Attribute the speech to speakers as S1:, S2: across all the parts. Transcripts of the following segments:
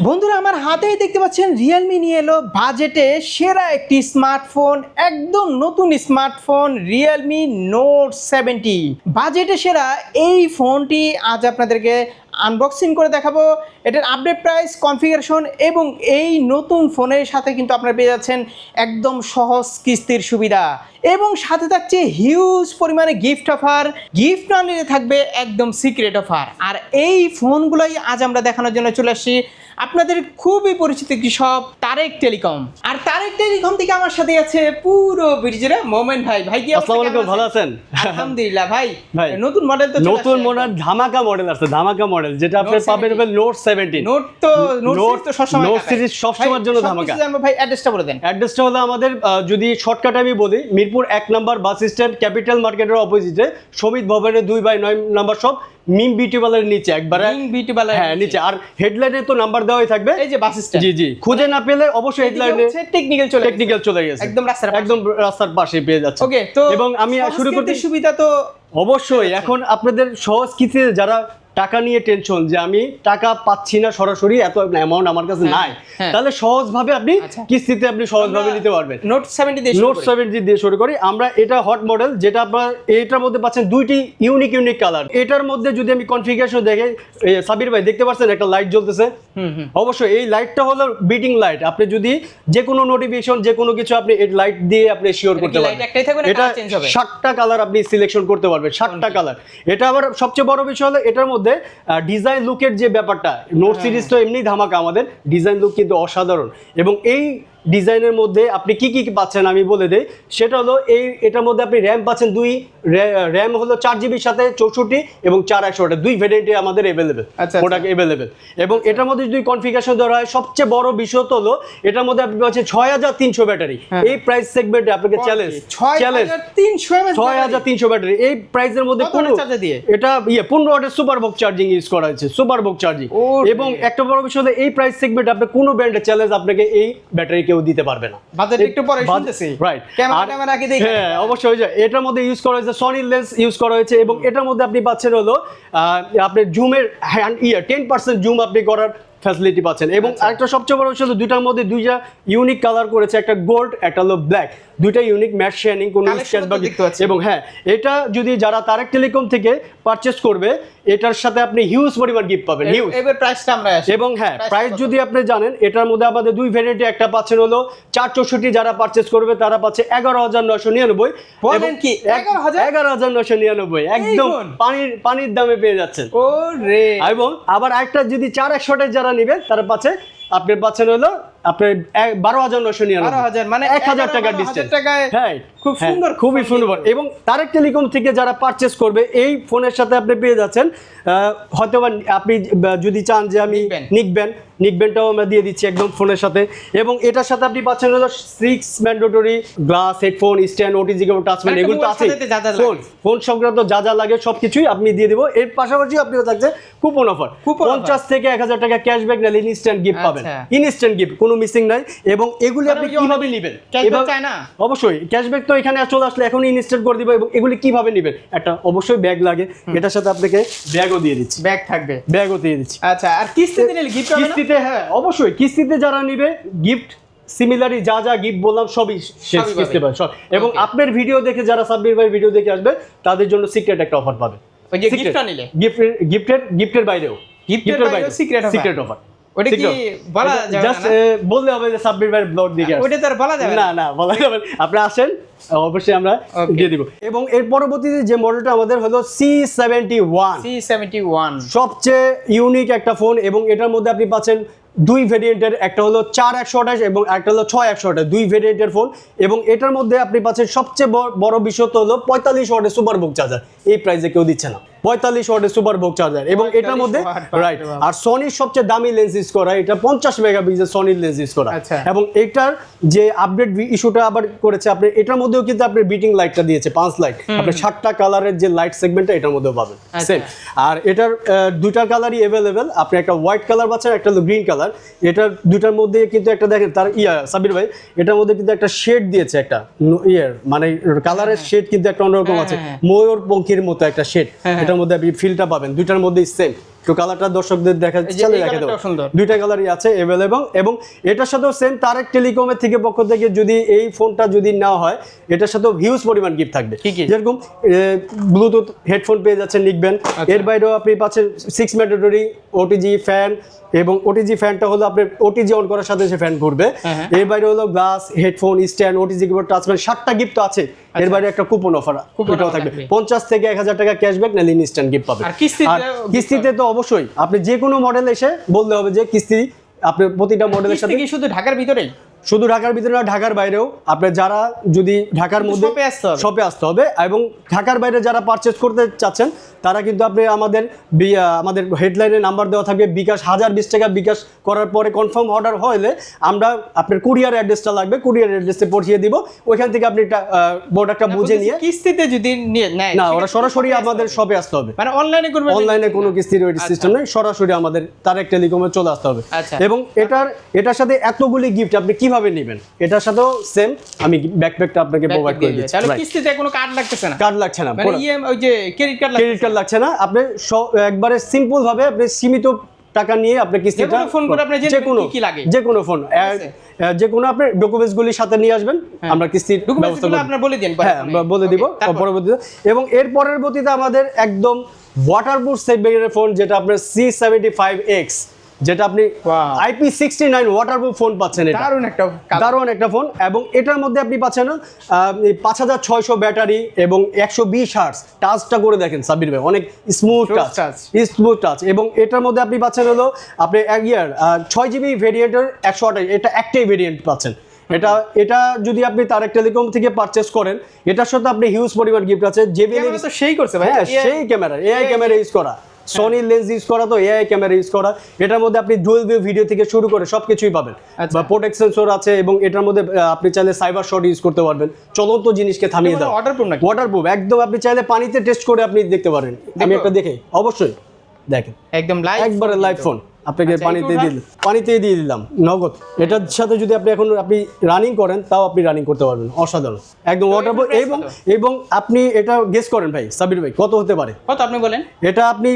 S1: বন্ধুরা, আমার হাতেই দেখতে পাচ্ছেন রিয়েলমি নিয়ে এলো বাজেটে সেরা একটি স্মার্টফোন একদম নতুন স্মার্টফোন রিয়েলমি নোট সেভেন্টি বাজেটে সেরা এই ফোনটি আজ আপনাদেরকে আনবক্সিং করে দেখাবো। এটার আপডেট প্রাইস কনফিগারেশন এবং এই নতুন ফোনের সাথে কিন্তু আপনারা পেয়ে যাচ্ছেন একদম সহজ কিস্তির সুবিধা। এবং সাথে থাকছে হিউজ পরিমাণে গিফট অফার গিফট না নিলে থাকবে একদম সিক্রেট অফার আর এই ফোনগুলোই আজ আমরা দেখানোর জন্য চলে আসছি। আপনাদের খুবই পরিচিত একটি শপ তারেক টেলিকম আর তারেক টেলিকম থেকে আমার সাথে আছে পুরো বিরিজের মোমেন্ট ভাই ভাই কি
S2: আসসালামু আলাইকুম, ভালো
S1: আছেন? আলহামদুলিল্লাহ ভাই নতুন মডেল তো
S2: নতুন মডেল ধামাকা মডেল আছে ধামাকা মডেল যেটা আপনি পাবেন
S1: 17
S2: নোট সেভেন্টিন
S1: নোট তো নোট তো সবসময় ঢাকায়।
S2: series সবসময়ের জন্য ধামাকা।
S1: জানব ভাই অ্যাড্রেসটা বলে দেন।
S2: অ্যাড্রেসটা হলো আমাদের যদি শর্টকাট আমি বলি মিরপুর এক নাম্বার বাস স্ট্যান্ড ক্যাপিটাল মার্কেটের অপোজিটে সমিত ভবনের দুই বাই নয় নাম্বার সব মিম বিউটি পার্লারের নিচে একবারে
S1: মিম বিউটি পার্লার
S2: হ্যাঁ
S1: নিচে।
S2: নিচে আর হেডলাইনে তো নাম্বার দেওয়াই থাকবে।
S1: এই যে বাস স্ট্যান্ড
S2: জি জি। খুঁজে না পেলে অবশ্যই হেডলাইনে
S1: টেকনিক্যাল চলে
S2: টেকনিক্যাল চলে গেছে।
S1: একদম রাস্তার
S2: একদম রাস্তার পাশে পেয়ে যাচ্ছে।
S1: ওকে তো
S2: এবং আমি শুরু করতে
S1: সুবিধা তো
S2: অবশ্যই এখন আপনাদের সহজ কিস্তিতে যারা টাকা নিয়ে টেনশন যে আমি টাকা পাচ্ছি না সরাসরি এত অ্যামাউন্ট আমার কাছে
S1: হ্যাঁ,
S2: নাই।
S1: হ্যাঁ।
S2: তাহলে সহজভাবে আপনি
S1: আচ্ছা।
S2: কিস্তিতে আপনি সহজভাবে নিতে পারবেন।
S1: নোট সেভেন্টি দিয়ে
S2: নোট সেভেন্টি দিয়ে শুরু করি। আমরা এটা হট মডেল যেটা আপনার এটার মধ্যে পাচ্ছেন দুইটি ইউনিক ইউনিক কালার এটার মধ্যে যদি আমি কনফিগারেশন দেখে সাবির ভাই দেখতে পাচ্ছেন একটা লাইট জ্বলতেছে?
S1: হুম হুম।
S2: অবশ্যই এই লাইটটা হলো বিটিং লাইট আপনি যদি যে কোনো নোটিফিকেশন যে কোনো কিছু আপনি এই লাইট দিয়ে আপনি শিওর করতে পারবেন।
S1: light একটাই থাকবে না
S2: এটা? সাতটা কালার আপনি সিলেকশন করতে পারবেন সাতটা কালার এটা আবার সবচেয়ে বড় বিষয় হলো এটার মধ্যে ডিজাইন লুকের যে ব্যাপারটা নোট
S1: হ্যাঁ।
S2: সিরিজ তো এমনি ধামাকা আমাদের ডিজাইন লুক কিন্তু অসাধারণ এবং এই ডিজাইনের মধ্যে আপনি কি কি পাচ্ছেন আমি বলে দেই। সেটা হলো এই এটার মধ্যে আপনি র্যাম পাচ্ছেন দুই র্যাম হলো চার জিবির সাথে চৌষট্টি এবং চার একশো দুই ভেরিয়েন্টে আমাদের অ্যাভেলেবেল প্রোডাক্ট অ্যাভেলেবেল এবং এটার মধ্যে যদি কনফিগারেশন দেওয়া হয় সবচেয়ে বড় বিষয় তো হলো এটার মধ্যে আপনি পাচ্ছেন ছয় হাজার তিনশো ব্যাটারি।
S1: হ্যাঁ।
S2: এই প্রাইস সেগমেন্টে আপনাকে চ্যালেঞ্জ চ্যালেঞ্জ ছয় হাজার তিনশো ব্যাটারি। এই প্রাইসের মধ্যে কোনো? এটা ইয়ে পনেরো ওয়াটের সুপার বক চার্জিং ইউজ করা হয়েছে সুপার বক চার্জিং এবং একটা বড় বিষয় হলো এই প্রাইস সেগমেন্ট আপনি কোনো ব্র্যান্ডের চ্যালেঞ্জ আপনাকে এই ব্যাটারি কেউ দিতে পারবে না।
S1: বাজেট একটু পরে শুনতেছি।
S2: রাইট
S1: ক্যামেরা ক্যামেরা কি দেখি।
S2: হ্যাঁ অবশ্যই ওই যে এটার মধ্যে ইউজ করা হয়েছে সনি লেন্স ইউজ করা হয়েছে এবং এটার মধ্যে আপনি পাচ্ছেন হলো আহ, আপনি জুমের হ্যান্ড ইয়ার টেন পার্সেন্ট জুম আপনি করার ফ্যাসিলিটি পাচ্ছেন। এবং
S1: আচ্ছা।
S2: আরেকটা সবচেয়ে বড় বিষয় দুটার মধ্যে দুইটা ইউনিক কালার করেছে একটা গোল্ড একটা হলো ব্ল্যাক দুইটা ইউনিক ম্যাট শেয়ারিং কোনো
S1: দেখতে
S2: এবং হ্যাঁ এটা যদি যারা তারেক টেলিকম থেকে পারচেস করবে এটার সাথে আপনি হিউজ পরিমাণ গিফট পাবেন হিউজ
S1: এবার প্রাইসটা আমরা আসি।
S2: এবং হ্যাঁ প্রাইস যদি আপনি জানেন এটার মধ্যে আমাদের দুই ভ্যারিয়েন্টে একটা পাচ্ছেন হলো চার চৌষট্টি যারা পারচেস করবে তারা পাচ্ছে এগারো হাজার নয়শো নিরানব্বই
S1: বলেন কি? 11,000?
S2: এগারো হাজার? নয়শো নিরানব্বই একদম পানির পানির দামে পেয়ে যাচ্ছেন।
S1: ও রে
S2: এবং আবার একটা যদি চার একশোটের যারা নেবেন তার পাচ্ছে আপনার পাচ্ছেন হলো আপনার বারো হাজার নয়শো নিরানব্বই।
S1: মানে
S2: এক হাজার টাকার
S1: 12,000
S2: হ্যাঁ
S1: খুব
S2: হ্যাঁ,
S1: সুন্দর
S2: খুবই
S1: ফোন
S2: সুন্দর। এবং তারেক টেলিকম থেকে যারা পারচেস করবে এই ফোনের সাথে আপনি পেয়ে যাচ্ছেন হয়তো আপনি যদি চান যে আমি
S1: নিকবেন।
S2: নিকবেন নিকবেনটাও আমরা দিয়ে দিচ্ছি একদম ফোনের সাথে। এবং এটার সাথে আপনি পাচ্ছেন হলো six mandatory glass headphone stand OTG টাচম্যান এগুলো তো আছে ফোন ফোন সংক্রান্ত যা যা লাগে সব কিছুই আপনি দিয়ে দেবো। এর পাশাপাশি আপনি থাকছে কুপন অফার পঞ্চাশ থেকে এক হাজার টাকা ক্যাশব্যাক নাহলে ইনস্ট্যান্ট গিফট পাবেন।
S1: আচ্ছা।
S2: ইনস্ট্যান্ট গিফট কোনো মিসিং নাই এবং এগুলি আপনি কীভাবে নেবেন?
S1: না?
S2: অবশ্যই ক্যাশব্যাক তো এখানে চলে আসলে এখনই ইনস্ট্যান্ট করে দিব এবং এগুলি কীভাবে নেবেন? একটা অবশ্যই ব্যাগ লাগে এটার সাথে আপনাকে ব্যাগও দিয়ে দিচ্ছি।
S1: ব্যাগ থাকবে।
S2: ব্যাগও দিয়ে দিচ্ছি।
S1: আচ্ছা আর কিস্তিতে নিলে গিফট
S2: কিস্তিতে হ্যাঁ অবশ্যই কিস্তিতে যারা নিবে গিফট সিমিলারই যা যা গিফট বললাম সবই শেষ
S1: পাবে।
S2: পাবে সব। এবং. আপনার ভিডিও দেখে যারা সাব্বির ভাই ভিডিও দেখে আসবে তাদের জন্য সিক্রেট একটা অফার পাবে।
S1: গিফটটা নিলে?
S2: গিফটের গিফটের গিফটের বাইরেও।
S1: গিফটের বাইরেও secret offer?
S2: সিক্রেট অফার
S1: ওটা কি বলা যাবে
S2: জাস্ট
S1: না?
S2: বললে হবে যে সাব্বির ভাই ব্লগ দিকে
S1: ওটা তো আর বলা যাবে
S2: না না। বলা যাবে আপনি আসেন অবশ্যই আমরা দিয়ে দিব। এবং এর পরবর্তীতে যে মডেলটা আমাদের হলো C seventy one
S1: C seventy one
S2: সবচেয়ে ইউনিক একটা ফোন এবং এটার মধ্যে আপনি পাচ্ছেন দুই ভেরিয়েন্টের একটা হলো চার একশো আঠাশ এবং একটা হলো ছয় একশো আঠাশ দুই ভেরিয়েন্টের ফোন এবং এটার মধ্যে আপনি পাচ্ছেন সবচেয়ে বড়- বড় বিষয় তো হলো পঁয়তাল্লিশ ওয়াটের সুপার বুক চার্জার এই প্রাইসে কেউ দিচ্ছে না। পঁয়তাল্লিশ ওয়াটের সুপার বুক চার্জার এবং এটার মধ্যে
S1: 45 watt, বাপরে
S2: রাইট। আর সনির সবচেয়ে দামি লেন্স ইউজ করা এটা পঞ্চাশ মেগাপিক্সেল সনির লেন্স ইউজ করা।
S1: আচ্ছা।
S2: এবং এটার যে আপডেট ইস্যুটা আবার করেছে আপনি এটার মধ্যেও কিন্তু আপনি বিটিং লাইটটা দিয়েছে পাঁচ লাইট আপনি সাতটা কালারের যে লাইট সেগমেন্টটা এটার মধ্যেও পাবেন।
S1: আচ্ছা।
S2: সেম আর এটার আহ, দুইটার কালারই অ্যাভেলেবেল আপনি একটা হোয়াইট কালার পাচ্ছেন একটা গ্রিন কালার এটার দুইটার মধ্যে কিন্তু একটা দেখেন তার ইয়া সাবির ভাই এটার মধ্যে কিন্তু একটা শেড দিয়েছে একটা। ইয়ের মানে কালারের শেড কিন্তু একটা অন্যরকম
S1: হ্যাঁ,
S2: আছে।
S1: হ্যাঁ।
S2: ময়ূর পঙ্খির মতো একটা শেড
S1: হ্যাঁ, হ্যাঁ।
S2: এটার মধ্যে আপনি ফিলটা পাবেন। দুইটার মধ্যে সেম তো কালারটা দর্শকদের দেখা চলে রেখে দেবো। দুইটা কালারই আছে অ্যাভেলেবল এবং এটার সাথেও সেম তারেক টেলিকমের থেকে পক্ষ থেকে যদি এই ফোনটা যদি না হয় এটার সাথেও হিউজ পরিমাণ গিফট থাকবে? যেরকম ব্লুটুথ হেডফোন পেয়ে যাচ্ছেন লিখবেন
S1: আচ্ছা।
S2: এর বাইরেও আপনি পাচ্ছেন সিক্স ম্যান্ডেটরি ওটিজি ফ্যান এবং ওটিজি ফ্যানটা হলো আপনি ওটিজি অন করার সাথে সে ফ্যান ঘুরবে।
S1: হ্যাঁ, হ্যাঁ।
S2: এর বাইরে হলো glass headphone stand OTG keyboard touchpad সাতটা গিফট আছে। এর বাইরে একটা কুপন অফার এটাও থাকবে। পঞ্চাশ থেকে এক হাজার টাকা ক্যাশব্যাক নাহলে স্ট্যান্ড গিফট পাবেন
S1: আর কিস্তিতে
S2: তো অবশ্যই। আপনি যে কোনো মডেল এসে বলতে হবে যে কিস্তি আপনি প্রতিটা মডেলের সাথে
S1: কি শুধু ঢাকার ভিতরেই?
S2: শুধু ঢাকার ভিতরে না ঢাকার বাইরেও আপনি যারা যদি ঢাকার মধ্যে
S1: শপে আসতে হবে।
S2: এবং ঢাকার বাইরে যারা পারচেজ করতে চাচ্ছেন তারা কিন্তু আপনি আমাদের আমাদের হেডলাইনে নাম্বার দেওয়া থাকবে বিকাশ হাজার বিশ টাকা বিকাশ করার পরে কনফার্ম অর্ডার হলে আমরা আপনার কুরিয়ার অ্যাড্রেসটা লাগবে কুরিয়ার অ্যাড্রেসে পৌঁছিয়ে দিব ওইখান থেকে আপনি প্রোডাক্টটা বুঝে নিয়ে
S1: কিস্তিতে যদি নেয়
S2: না ওরা সরাসরি আমাদের। শপে আসতে হবে
S1: মানে অনলাইনে করবে
S2: অনলাইনে কোনো কিস্তির
S1: আচ্ছা।
S2: সিস্টেম নেই সরাসরি আমাদের তারেক টেলিকমে চলে আসতে হবে
S1: আচ্ছা।
S2: এবং এটার এটার সাথে এতগুলি গিফট আপনি কীভাবে নেবেন? এটার সাথেও সেম আমি ব্যাকপ্যাকটা আপনাকে প্রোভাইড করে দিচ্ছি।
S1: তাহলে কিস্তিতে কোনো কার্ড লাগতেছে না?
S2: কার্ড লাগছে না
S1: মানে ইএম ওই যে ক্রেডিট কার্ড
S2: ক্রেডিট কার্ড লাগছে না। আপনি একবারে সিম্পল ভাবে আপনি সীমিত টাকা নিয়ে আপনি কিস্তিটা
S1: যেকোনো phone করে আপনি
S2: যে কোনো
S1: কি লাগে।
S2: যে কোনো ফোন? যে কোনো আপনি ডকুমেন্টস গুলি সাথে নিয়ে আসবেন। আমরা কিস্তির
S1: ডকুমেন্টস
S2: ব্যবস্থা
S1: আপনার বলে দিন
S2: হ্যাঁ বলে দিব পরবর্তীতে। এবং এর পরবর্তীতে আমাদের একদম ওয়াটারপ্রুফ সেগমেন্টের ফোন যেটা আপনার সি সেভেন্টি ফাইভ এক্স যেটা আপনি. IP sixty nine waterproof phone পাচ্ছেন এটা।
S1: দারুণ একটা।
S2: দারুণ একটা ফোন এবং এটার মধ্যে আপনি পাচ্ছেন পাঁচ হাজার ছয়শো ব্যাটারি এবং একশো বিশ হার্স টাচটা করে দেখেন সাবির ভাই অনেক স্মুথ টাচ স্মুথ টাচ এবং এটার মধ্যে আপনি পাচ্ছেন হলো আপনি এক ইয়ার ছয় জিবি ভেরিয়েন্টের একশো আঠাশ এটা একটাই ভেরিয়েন্ট পাচ্ছেন। এটা এটা যদি আপনি তারেক টেলিকম থেকে পারচেস করেন এটার সাথে আপনি হিউজ পরিমাণ গিফট আছে। জেবিএল
S1: তো সেই করছে ভাই।
S2: হ্যাঁ সেই ক্যামেরা এআই ক্যামেরা ইউজ করা। সনি লেন্স ইউজ করা তো এআই ক্যামেরা ইউজ করা এটার মধ্যে আপনি ডুয়েল ভিউ ভিডিও থেকে শুরু করে সব কিছুই পাবেন।
S1: আচ্ছা।
S2: বা প্রোটেক্ট সেন্সর আছে এবং এটার মধ্যে আপনি চাইলে সাইবার শট ইউজ করতে পারবেন। চলন্ত জিনিসকে থামিয়ে
S1: এটা
S2: দাও।
S1: ওয়াটারপ্রুফ নাকি?
S2: ওয়াটারপ্রুফ একদম। আপনি চাইলে পানিতে টেস্ট করে আপনি দেখতে পারেন। আমি? একটা দেখে অবশ্যই। দেখেন।
S1: একদম লাইভ
S2: একবারে লাইভ ফোন আপনাকে
S1: আচ্ছা,
S2: পানিতে
S1: একটু
S2: দিল পানিতেই দিয়ে দিলাম নগদ। এটার সাথে যদি আপনি এখন আপনি রানিং করেন তাও আপনি রানিং করতে পারবেন অসাধারণ। একদম ওয়াটারপ্রুফ এবং এবং আপনি এটা গেস করেন ভাই সাবির ভাই কত হতে পারে?
S1: কত আপনি বলেন?
S2: এটা আপনি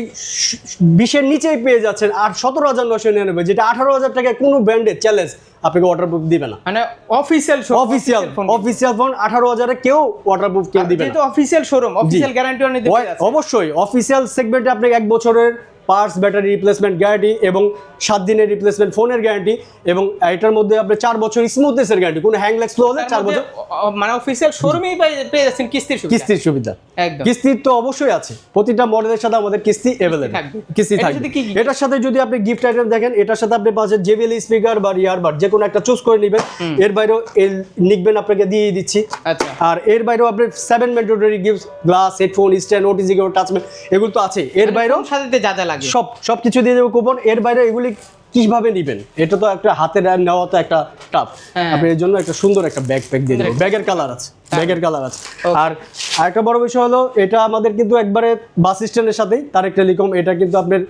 S2: বিশের নিচেই পেয়ে যাচ্ছেন আর সতেরো হাজার নশো নিরানব্বই যেটা আঠারো হাজার টাকায় কোনো ব্র্যান্ডের চ্যালেঞ্জ আপনাকে ওয়াটারপ্রুফ দিবে না।
S1: মানে অফিসিয়াল
S2: অফিসিয়াল অফিসিয়াল ফোন আঠারো হাজারে কেউ ওয়াটারপ্রুফ কেউ দিবে না।
S1: যেহেতু অফিসিয়াল শোরুম অফিসিয়াল গ্যারান্টি অনেক
S2: অবশ্যই অফিসিয়াল সেগমেন্টে আপনি এক বছরের পার্টস ব্যাটারি রিপ্লেসমেন্ট গ্যারান্টি এবং সাত দিনের রিপ্লেসমেন্ট ফোনের গ্যারান্টি এবং এটার মধ্যে আপনি চার বছর স্মুথনেসের গ্যারান্টি কোনো হ্যাং লেক্স হলে চার বছর
S1: মানে অফিসিয়াল শোরুমেই পেয়ে যাচ্ছেন কিস্তির সুবিধা।
S2: কিস্তির সুবিধা।
S1: একদম।
S2: কিস্তির তো অবশ্যই আছে। প্রতিটা মডেলের সাথে আমাদের কিস্তি অ্যাভেলেবল। কিস্তি থাকবে? এটার সাথে যদি আপনি গিফট আইটেম দেখেন এটার সাথে আপনি পাচ্ছেন জেবিএল স্পিকার বা ইয়ারবাড যে কোনো একটা চুজ করে নেবেন। এর বাইরেও এর নিকবেন আপনাকে দিয়ে দিচ্ছি।
S1: আচ্ছা।
S2: আর এর বাইরেও আপনি seven mandatory gift glass headphone stand OTG টাচম্যান এগুলো তো আছে এর বাইরেও
S1: এর সাথে যা যা লাগে।
S2: সব সব কিছু দিয়ে দেবো কুপন এর বাইরে এগুলি কীভাবে নেবেন? এটা তো একটা হাতে নেওয়া তো একটা টাফ
S1: হ্যাঁ।
S2: আপনি এর জন্য একটা সুন্দর একটা ব্যাগ প্যাক দিয়ে দেবেন ব্যাগের কালার আছে। ব্যাগের কালার আছে। আর আরেকটা বড় বিষয় হলো এটা আমাদের কিন্তু একবারে বাস স্ট্যান্ডের সাথেই তারেক টেলিকম এটা কিন্তু আপনার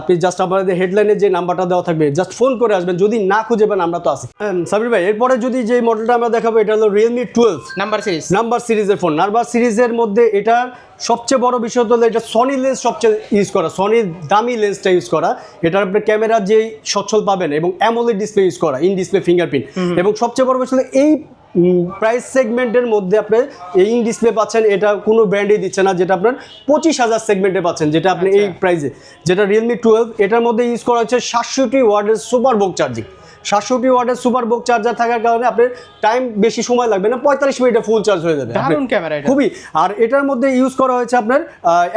S2: আপনি জাস্ট আমাদের হেডলাইনে যে নাম্বারটা দেওয়া থাকবে জাস্ট ফোন করে আসবেন যদি না খুঁজে পান আমরা তো আছি। সাবির ভাই এরপরে যদি যে মডেলটা আমরা দেখাবো এটা হলো Realme twelve
S1: number series
S2: number সিরিজের ফোন নাম্বার সিরিজের মধ্যে এটার সবচেয়ে বড় বিষয় হলো এটা সনি লেন্স সবচেয়ে ইউজ করা সনির দামি লেন্সটা ইউজ করা। এটার আপনার ক্যামেরা যেই সচ্ছল পাবেন এবং অ্যামোলেড ডিসপ্লে ইউজ করা ইন ডিসপ্লে ফিঙ্গারপ্রিন্ট এবং সবচেয়ে বড় বিষয় হলো এই প্রাইস সেগমেন্টের মধ্যে আপনি এই ইন ডিসপ্লে পাচ্ছেন এটা কোনো ব্র্যান্ডই দিচ্ছে না যেটা আপনার পঁচিশ হাজার সেগমেন্টে পাচ্ছেন যেটা আপনি এই প্রাইসে যেটা রিয়েলমি টুয়েলভ এটার মধ্যে ইউজ করা হচ্ছে সাতষট্টি ওয়ার্ডের সুপার বুক চার্জিং সাতষট্টি ওয়াটের সুপার বুক চার্জার থাকার কারণে আপনার টাইম বেশি সময় লাগবে না পঁয়তাল্লিশ মিনিটে ফুল চার্জ হয়ে যাবে।
S1: দারুণ ক্যামেরা
S2: খুবই। আর এটার মধ্যে ইউজ করা হয়েছে আপনার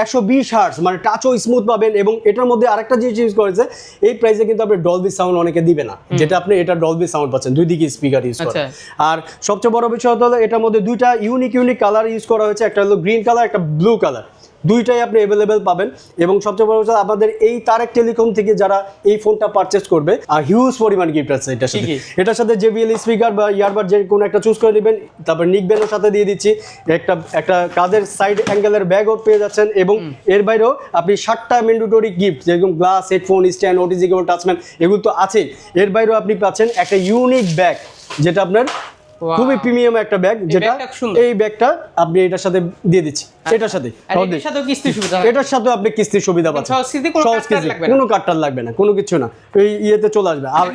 S2: একশো বিশ হার্স মানে টাচও স্মুথ পাবেন এবং এটার মধ্যে আরেকটা জিনিস ইউজ করেছে এই প্রাইসে কিন্তু আপনি ডলবি সাউন্ড অনেকে দিবে না যেটা আপনি এটা ডলবি সাউন্ড পাচ্ছেন দুই দিকে স্পিকার ইউজ করা।
S1: আচ্ছা।
S2: আর সবচেয়ে বড় বিষয় হলো এটার মধ্যে দুইটা ইউনিক ইউনিক কালার ইউজ করা হয়েছে একটা হলো গ্রিন কালার একটা ব্লু কালার দুইটাই আপনি অ্যাভেলেবেল পাবেন। এবং সবচেয়ে বড় কথা আমাদের এই তারেক টেলিকম থেকে যারা এই ফোনটা পারচেস করবে আর হিউজ পরিমাণ গিফট আছে এটার সাথে। এটার সাথে যে জেবিএল স্পিকার বা ইয়ারবাড যে কোনো একটা চুজ করে নেবেন। তারপর নিকবেনের সাথে দিয়ে দিচ্ছি। একটা একটা কাদের সাইড অ্যাঙ্গেলের ব্যাগও পেয়ে যাচ্ছেন এবং এর বাইরেও আপনি ষাটটা ম্যান্ডেটরি গিফট যেরকম glass headphone stand OTG cable টাচম্যান এগুলো তো আছেই। এর বাইরেও আপনি পাচ্ছেন একটা ইউনিক ব্যাগ যেটা আপনার. খুবই প্রিমিয়াম একটা ব্যাগ যেটা এই ব্যাগটা আপনি এটার সাথে দিয়ে দিচ্ছি। এটার সাথে
S1: এটার সাথেও কিস্তি সুবিধা
S2: এটার সাথে আপনি কিস্তির সুবিধা পাচ্ছেন।
S1: সহজ কিস্তি, কোনো
S2: সহজ
S1: কার্ড লাগবে না।
S2: কোনো কার্ড লাগবে না কোনো কিছু না। এই ইয়েতে চলে আসবে। আর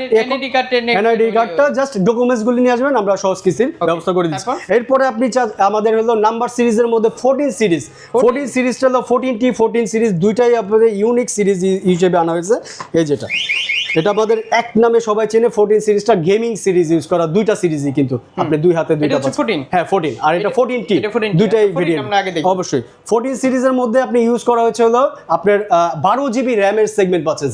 S1: এনআইডি
S2: কার্ডটা জাস্ট ডকুমেন্টস গুলি নিয়ে আসবেন আমরা সহজ কিস্তির ব্যবস্থা করে দিচ্ছি? এরপরে আপনি আমাদের হলো নাম্বার সিরিজের মধ্যে ফোরটিন সিরিজ ফোরটিন সিরিজটা হলো ফোরটিন টি ফোরটিন সিরিজ দুইটাই আপনাদের ইউনিক সিরিজ হিসেবে আনা হয়েছে। এই যেটা। এটা আমাদের এক নামে সবাই চেনে ফোরটিন সিরিজটা গেমিং সিরিজ ইউজ করা দুইটা সিরিজই কিন্তু। আপনি দুই হাতে দুইটা।
S1: 14
S2: হ্যাঁ ফোরটিন আর এটা ফোরটিন টি
S1: এটা 14T,
S2: দুইটাই
S1: 14
S2: ভেরিয়েন্ট। অবশ্যই। ফোরটিন সিরিজের মধ্যে আপনি ইউজ করা হয়েছে হলো আপনার বারো জিবি র্যামের সেগমেন্ট পাচ্ছেন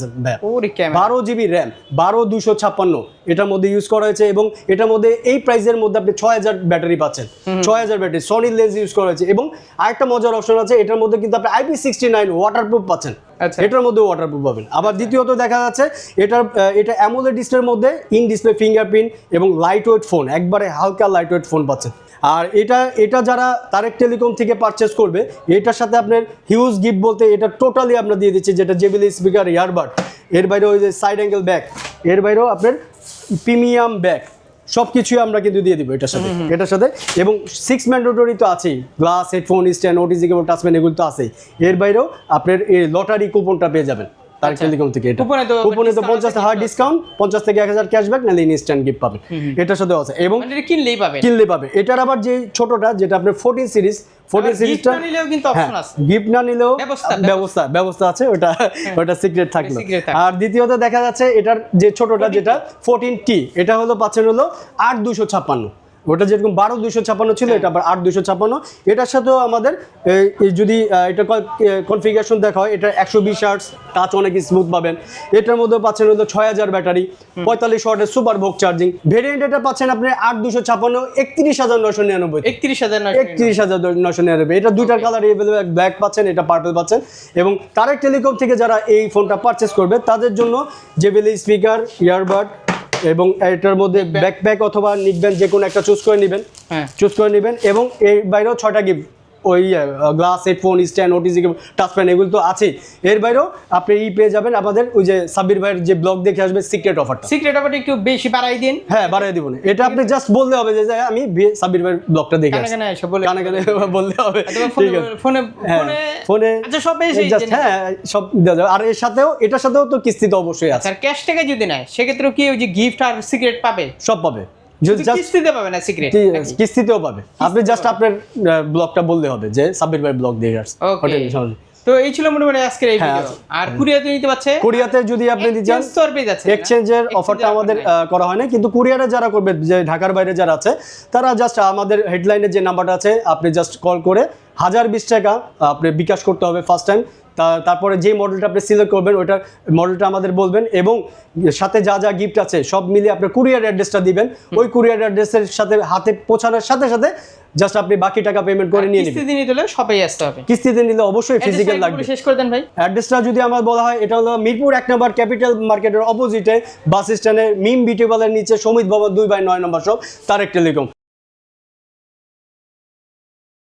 S2: বারো জিবি র্যাম বারো দুশো ছাপ্পান্ন। এটার মধ্যে ইউজ করা হয়েছে এবং এটার মধ্যে এই প্রাইসের মধ্যে আপনি ছয় হাজার ব্যাটারি পাচ্ছেন। ছয় হাজার ব্যাটারি সনি লেন্স ইউজ করা হয়েছে এবং আরেকটা মজার অপশন আছে এটার মধ্যে কিন্তু আপনি আইপি সিক্সটি নাইন ওয়াটারপ্রুফ পাচ্ছেন। এটার মধ্যে ওয়াটারপ্রুফ পাবেন আবার দ্বিতীয়ত দেখা যাচ্ছে এটার এটা অ্যামোলে ডিসপ্লের মধ্যে ইন ডিসপ্লে ফিঙ্গারপ্রিন্ট এবং লাইট ওয়েট ফোন একবারে হালকা লাইট ওয়েট ফোন পাচ্ছেন। আর এটা এটা যারা তারেক টেলিকম থেকে পারচেস করবে এটার সাথে আপনার হিউজ গিফট বলতে এটা টোটালি আমরা দিয়ে দিচ্ছি যেটা জেবিলি স্পিকার ইয়ারবাড এর বাইরেও ওই যে সাইড অ্যাঙ্গেল ব্যাগ এর বাইরেও আপনার প্রিমিয়াম ব্যাগ সব কিছুই আমরা কিন্তু দিয়ে দিব এটার সাথে। এটার সাথে। এবং সিক্স ম্যান্ডেটরি তো আছেই। Glass headphone stand OTG cable টাচম্যান এগুলো তো আছেই। এর বাইরেও আপনার এই লটারি কুপনটা পেয়ে যাবেন। তার
S1: আচ্ছা।
S2: টেলিকম থেকে এটা।
S1: কুপনে তো
S2: পঞ্চাশ হার ডিসকাউন্ট পঞ্চাশ থেকে এক হাজার ক্যাশব্যাক নাহলে ইনস্ট্যান্ট গিফট পাবেন। এটার সাথে আছে। এবং
S1: মানে কিনলেই পাবে
S2: কিনলে পাবে। এটার আবার যে ছোটটা যেটা আপনার ফোরটিন সিরিজ ফোরটিন সিরিজটা
S1: নিলেও কিন্তু option আছে।
S2: গিফট না নিলেও
S1: ব্যবস্থা,
S2: ব্যবস্থা আছে। ওটা ওটা সিক্রেট থাকল।
S1: থাকল।
S2: আর দ্বিতীয়ত দেখা যাচ্ছে এটার যে ছোটটা যেটা ফোরটিন টি এটা হলো পাচ্ছেন হলো আট দুশো ছাপ্পান্ন। ওটা যেরকম বারো দুশো ছাপ্পান্ন ছিল
S1: হ্যাঁ।
S2: এটা আবার আট দুশো ছাপ্পান্ন এটার সাথেও আমাদের যদি এটা কনফিগারেশন দেখা হয় এটা একশো বিশ আর্টস টাচ অনেক স্মুথ পাবেন। এটার মধ্যে পাচ্ছেন হলো ছয় হাজার ব্যাটারি পঁয়তাল্লিশ ওয়াটের সুপার ভোগ চার্জিং ভেরিয়েন্ট এটা পাচ্ছেন আপনি আট দুশো ছাপ্পান্ন একত্রিশ হাজার নশো নিরানব্বই।
S1: একত্রিশ হাজার
S2: একত্রিশ হাজার নশো নিরানব্বই। এটা দুইটার কালার এভেলেবেল ব্ল্যাক পাচ্ছেন এটা পার্পল পাচ্ছেন। এবং তারেক টেলিকম থেকে যারা এই ফোনটা পারচেস করবে তাদের জন্য জেবেলি স্পিকার ইয়ারবাড এবং এটার মধ্যে ব্যাকপ্যাক অথবা নিকব্যান্ড যে কোনো একটা চুজ করে নেবেন।
S1: হ্যাঁ।
S2: চুজ করে নেবেন এবং এর বাইরেও ছটা গিফট ওই glass headphone stand OTG touchpad এগুলো তো আছেই। এর বাইরেও আপনি ই পেয়ে যাবেন আমাদের ওই যে সাব্বির ভাইয়ের যে ব্লগ দেখে আসবে সিক্রেট অফারটা
S1: সিক্রেট আবার একটু বেশি বাড়াই দিন।
S2: হ্যাঁ বাড়াই দিব না। এটা আপনি জাস্ট বললে হবে যে আমি সাব্বির ভাইয়ের ব্লগটা দেখে
S1: কানে
S2: আসছি।
S1: কানে এসব
S2: কানে কানে বললে হবে।
S1: ফোনে
S2: হ্যাঁ,
S1: ফোনে
S2: ফোনে
S1: আচ্ছা সব
S2: just হ্যাঁ সব দেওয়া যাবে। আর এর সাথেও এটার সাথেও তো কিস্তি তো অবশ্যই আছে।
S1: স্যার ক্যাশ টাকা যদি নেয় সেক্ষেত্রে কি ওই যে গিফট আর সিক্রেট পাবে?
S2: সব পাবে। জাস্ট
S1: কিস্তিতে পাবে না সিক্রেট
S2: কিস্তিতেও পাবে। আপনি জাস্ট আপনার ব্লগটা বললে হবে যে সাব্বির ভাই ব্লগ আসছে
S1: ওকে
S2: নেই।
S1: তো এই ছিল মোটামুটি আজকের এই
S2: হ্যাঁ,
S1: ভিডিও আর কুরিয়াতে নিতে পারছে?
S2: কোরিয়াতে যদি আপনি দিতে চান
S1: যাচ্ছে
S2: এক্সচেঞ্জের অফারটা আমাদের করা হয় না কিন্তু কুরিয়ারে যারা করবে যে ঢাকার বাইরে যারা আছে তারা জাস্ট আমাদের হেডলাইনের যে নাম্বারটা আছে আপনি জাস্ট কল করে হাজার বিশ টাকা আপনি বিকাশ করতে হবে ফার্স্ট টাইম তারপরে যে মডেলটা আপনি সিলেক্ট করবেন ওইটার মডেলটা আমাদের বলবেন এবং সাথে যা যা গিফট আছে সব মিলিয়ে আপনি কুরিয়ার অ্যাড্রেসটা দিবেন। ওই কুরিয়ার অ্যাড্রেসের সাথে হাতে পৌঁছানোর সাথে সাথে জাস্ট আপনি বাকি টাকা পেমেন্ট করে নিয়ে নেবেন।
S1: কিস্তিতে নিতে হলে সবাই আসতে হবে।
S2: কিস্তিতে নিলে অবশ্যই ফিজিক্যাল লাগবে।
S1: শেষ করে দেন ভাই।
S2: অ্যাড্রেসটা যদি আমার বলা হয় এটা হলো মিরপুর এক নম্বর ক্যাপিটাল মার্কেটের অপোজিটে বাস স্ট্যান্ডের মিম বিউটি নিচে সমিত ভবন দুই বাই নয় নম্বর সব তার তারেক টেলিকম।